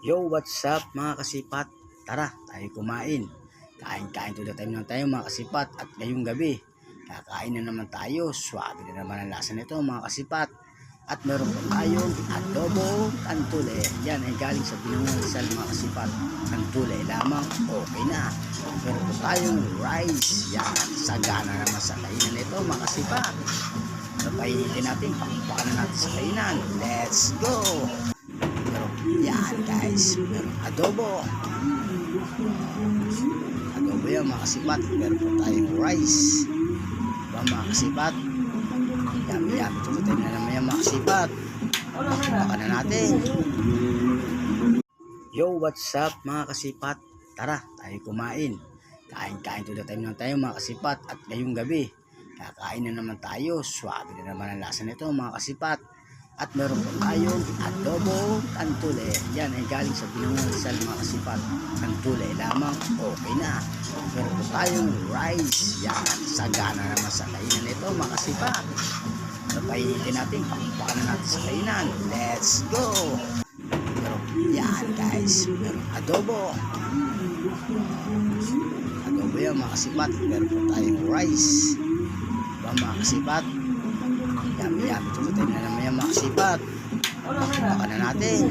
Yo, what's up mga kasipat? Tara, tayo kumain. Kain-kain to the time lang tayo mga kasipat at ngayong gabi. Kakain na naman tayo. Swabe na naman ang lasa nito mga kasipat. At meron pa tayong adobo kantule. Yan ay galing sa Binungan Rizal mga kasipat. Kantule lamang, okay na. Meron pa tayong rice. Yan, sagana naman sa kainan nito mga kasipat. Papainitin natin, pakpakan na natin sa kainan. Let's go! Guys, meron adobo. Adobo yan mga kasipat. Meron po tayong rice. Diba mga kasipat? Yummy yummy. Tututin na naman yan mga kasipat. Baka na natin. Yo, what's up mga kasipat? Tara, tayo kumain. Kain-kain to the time lang tayo mga kasipat at ngayong gabi. Kakain na naman tayo. Swabe na naman ang lasa nito mga kasipat. At meron pa tayong adobo kantule. Yan ay galing sa Binungan Rizal mga kasipat. Kantule lamang, okay na. Meron pa tayong rice. Yan, sagana naman sa kainan nito mga kasipat. Papainitin natin, pakpakan na natin sa kainan. Let's go! Yan guys, meron adobo. Adobo yan mga kasipat. Meron pa tayong rice. Diba mga kasipat? Yummy yummy. Tututin na naman kasipat. Baka na natin.